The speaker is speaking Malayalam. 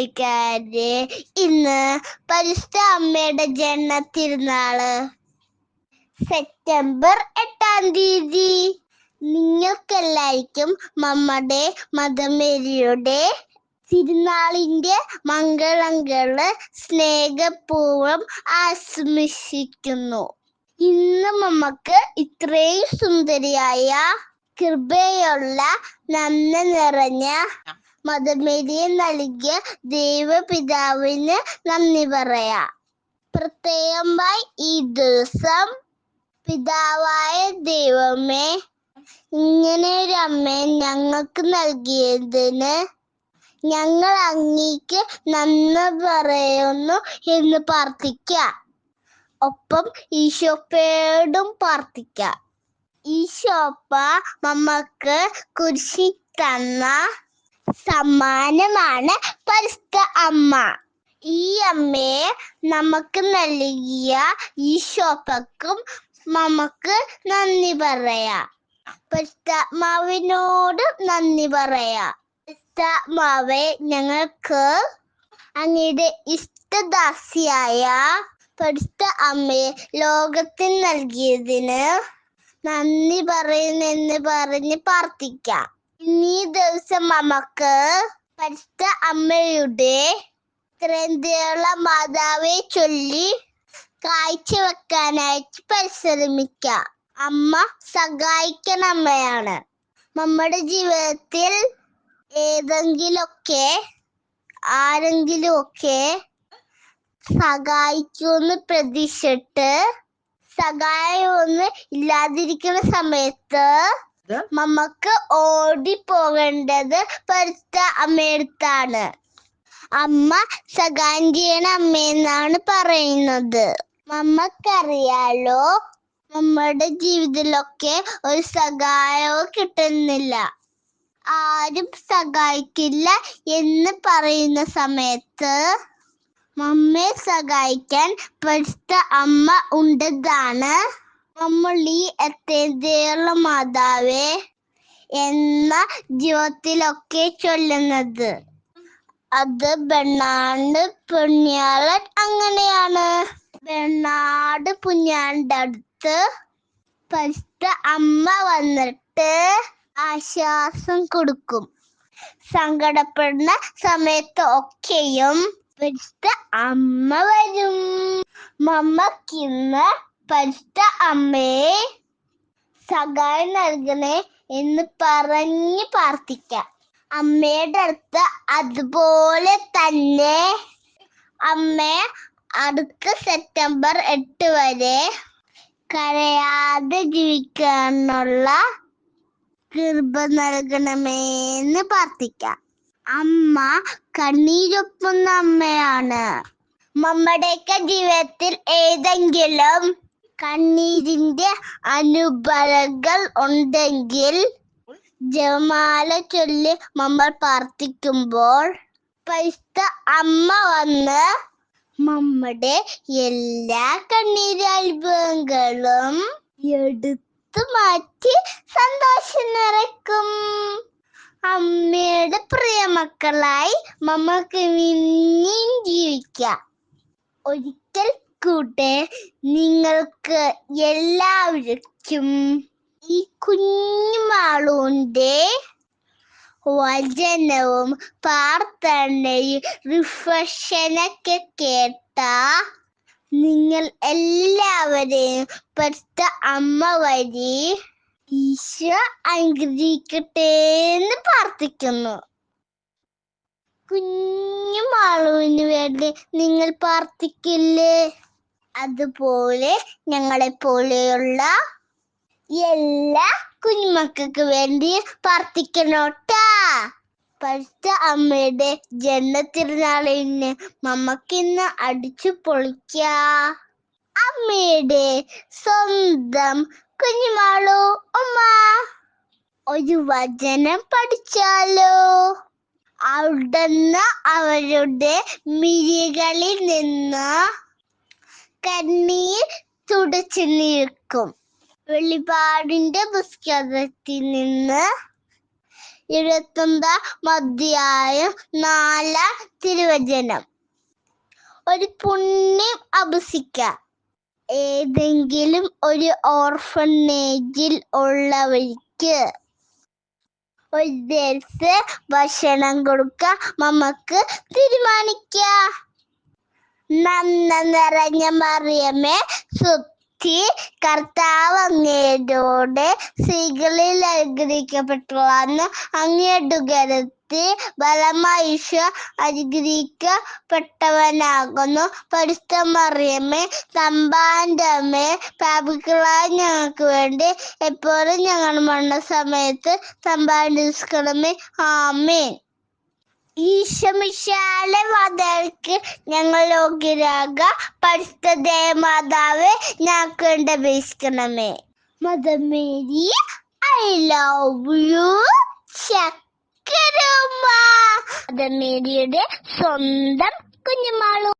കൂട്ടുകാരെ ഇന്ന് പരിശുദ്ധ അമ്മയുടെ ജന്മ തിരുനാൾ സെപ്റ്റംബർ എട്ടാം തീയതി. നിങ്ങൾക്കെല്ലാവർക്കും മമ്മയുടെ മദമേരിയുടെ തിരുനാളിന്റെ മംഗളങ്ങൾ സ്നേഹപൂർവം ആശംസിക്കുന്നു. ഇന്ന് നമുക്ക് ഇത്രയും സുന്ദരിയായ കൃപയുള്ള നന്ദി നിറഞ്ഞ മദമേരിയെ നൽകിയ ദൈവപിതാവിന് നന്ദി പറയാം. പ്രത്യേകമായി ഈ ദിവസം പിതാവായ ദൈവമേ ഇങ്ങനെ ഒരു അമ്മയെ ഞങ്ങൾക്ക് നൽകിയതിന് ഞങ്ങൾ അങ്ങേക്ക് നന്ദി പറയുന്നു എന്ന് പ്രാർത്ഥിക്കാം. ഒപ്പം ഈശോപ്പയോടും പ്രാർത്ഥിക്കാം. ഈശോപ്പ നമുക്ക് കുരിശി തന്ന സമ്മാനമാണ് പരിസ്ഥ അമ്മ. ഈ അമ്മയെ നമുക്ക് നൽകിയ ഈശോപ്പക്കും നമുക്ക് നന്ദി പറയാം. പരിസ്ഥാത്മാവിനോട് നന്ദി പറയാം. പരിസ്ഥാത്മാവെ ഞങ്ങൾക്ക് അങ്ങയുടെ ഇഷ്ടദാസിയായ പരിസ്ഥ അമ്മയെ ലോകത്തിൽ നൽകിയതിന് നന്ദി പറയുന്നെന്ന് പറഞ്ഞ് പ്രാർത്ഥിക്കാം. ഇന്നീ ദിവസം നമുക്ക് പരിസ്ഥ അമ്മയുടെ ത്രന്തിയുള്ള മാതാവെ ചൊല്ലി കാഴ്ചവെക്കാനായിട്ട് പരിശ്രമിക്കാം. അമ്മ സഹായിക്കണ അമ്മയാണ്. നമ്മുടെ ജീവിതത്തിൽ ഏതെങ്കിലുമൊക്കെ ആരെങ്കിലുമൊക്കെ സഹായിക്കുമെന്ന് പ്രതീക്ഷിച്ചിട്ട് സഹായം ഒന്ന് ഇല്ലാതിരിക്കുന്ന സമയത്ത് നമുക്ക് ഓടി പോകേണ്ടത് പരിസ്ഥ അമ്മയടുത്താണ്. അമ്മ സഹായം ചെയ്യണ അമ്മയെന്നാണ് പറയുന്നത്. നമ്മക്കറിയാലോ നമ്മുടെ ജീവിതത്തിലൊക്കെ ഒരു സഹായവും കിട്ടുന്നില്ല. ആരും സഹായിക്കില്ല എന്ന് പറയുന്ന സമയത്ത് മമ്മയെ സഹായിക്കാൻ പഠിച്ച അമ്മ ഉണ്ടെന്നാണ് നമ്മൾ ഈ എത്തേന്ത്യയുള്ള മാതാവേ എന്ന ജീവിതത്തിലൊക്കെ ചൊല്ലുന്നത്. അത് ബെണ്ണാണ്ട് പുണ്യാളൻ അങ്ങനെയാണ്. ബെണ്ണാട് പുണ്യാളിന്റെ അടുത്ത് പരിസ്ഥ അമ്മ വന്നിട്ട് ആശ്വാസം കൊടുക്കും. സങ്കടപ്പെടുന്ന സമയത്ത് ഒക്കെയും പരിസ്ഥ അമ്മ വരും. മമ്മക്കിന്ന് പരിസ്ഥ അമ്മയെ സഹായം നൽകണേ എന്ന് പറഞ്ഞ് പ്രാർത്ഥിക്കാം. അമ്മയുടെ അടുത്ത് അതുപോലെ തന്നെ അമ്മ അടുത്ത സെപ്റ്റംബർ എട്ട് വരെ കരയാതെ ജീവിക്കാനുള്ള കൃപ നൽകണമെന്ന് പ്രാർത്ഥിക്കാം. അമ്മ കണ്ണീരൊപ്പുന്ന അമ്മയാണ്. നമ്മുടെയൊക്കെ ജീവിതത്തിൽ ഏതെങ്കിലും കണ്ണീരിന്റെ അനുബലകൾ ഉണ്ടെങ്കിൽ ജമാല ചൊല്ലി നമ്മൾ പ്രാർത്ഥിക്കുമ്പോൾ പൈസ അമ്മ വന്ന് നമ്മുടെ എല്ലാ കണ്ണീര് അത്ഭുതങ്ങളും എടുത്തു മാറ്റി സന്തോഷം നിറയ്ക്കും. അമ്മയുടെ പ്രിയ മക്കളായി നമുക്ക് ഇനിയും ജീവിക്കാം. ഒരിക്കൽ കൂട്ടെ നിങ്ങൾക്ക് എല്ലാവർക്കും ഈ കുഞ്ഞുമാളൂന്റെ വചനവും പ്രാർത്ഥനയും റിഫ്രഷനൊക്കെ കേട്ട നിങ്ങൾ എല്ലാവരെയും പെട്ട അമ്മ വഴി ഈശോ അനുഗ്രഹിക്കട്ടെ എന്ന് പ്രാർത്ഥിക്കുന്നു. കുഞ്ഞു മാളുവിന് വേണ്ടി നിങ്ങൾ പ്രാർത്ഥിക്കില്ലേ? അതുപോലെ ഞങ്ങളെ പോലെയുള്ള എല്ലാ കുഞ്ഞുമക്കൾക്ക് വേണ്ടി പ്രാർത്ഥിക്കണോട്ടാ. പഠിച്ച അമ്മയുടെ ജന്മത്തിരുനാളിന് മമ്മക്കിന്ന് അടിച്ചു പൊളിക്ക. അമ്മയുടെ സ്വന്തം കുഞ്ഞുമാളു ഉമ്മ. ഒരു വചനം പഠിച്ചാലോ? അവിടുന്ന് അവരുടെ മിഴികളിൽ നിന്ന് കണ്ണീർ തുടച്ചു നിൽക്കും. വെളിപാടിന്റെ പുസ്തകത്തിൽ നിന്ന് ഇരുപത്തൊന്നാം അധ്യായം നാലാം തിരുവചനം. ഒരു പുണ്യം അഭസിക്ക ഏതെങ്കിലും ഒരു ഓർഫനേജിൽ ഉള്ളവർക്ക് ഒരു ദിവസം ഭക്ഷണം കൊടുക്കാൻ നമുക്ക് തീരുമാനിക്കാം. നന്മ നിറഞ്ഞ മറിയമേ സുത്തി കർത്താവ് അങ്ങയോട് സ്ത്രീകളിൽ അനുഗ്രഹിക്കപ്പെട്ടുള്ളന്ന് അങ്ങയുടെ ഗരത്തിൽ ബലമായിഷ അനുഗ്രഹിക്കപ്പെട്ടവനാകുന്നു. പരിശുദ്ധ മറിയമ്മേ തമ്പാന്റെ അമ്മേ പാപികളായ ഞങ്ങൾക്ക് വേണ്ടി എപ്പോഴും ഞങ്ങൾ മണ്ണ സമയത്ത് തമ്പാന്റെ ആമേൻ. ഈശമിശാലെ ഞങ്ങൾ യോഗ്യരാക പരിശുദ്ധ മാതാവെ ഞങ്ങൾക്ക് വേണ്ടി mother Mary I love you ശക്കരമ്മ mother മേരിയുടെ സ്വന്തം കുഞ്ഞുമാളു.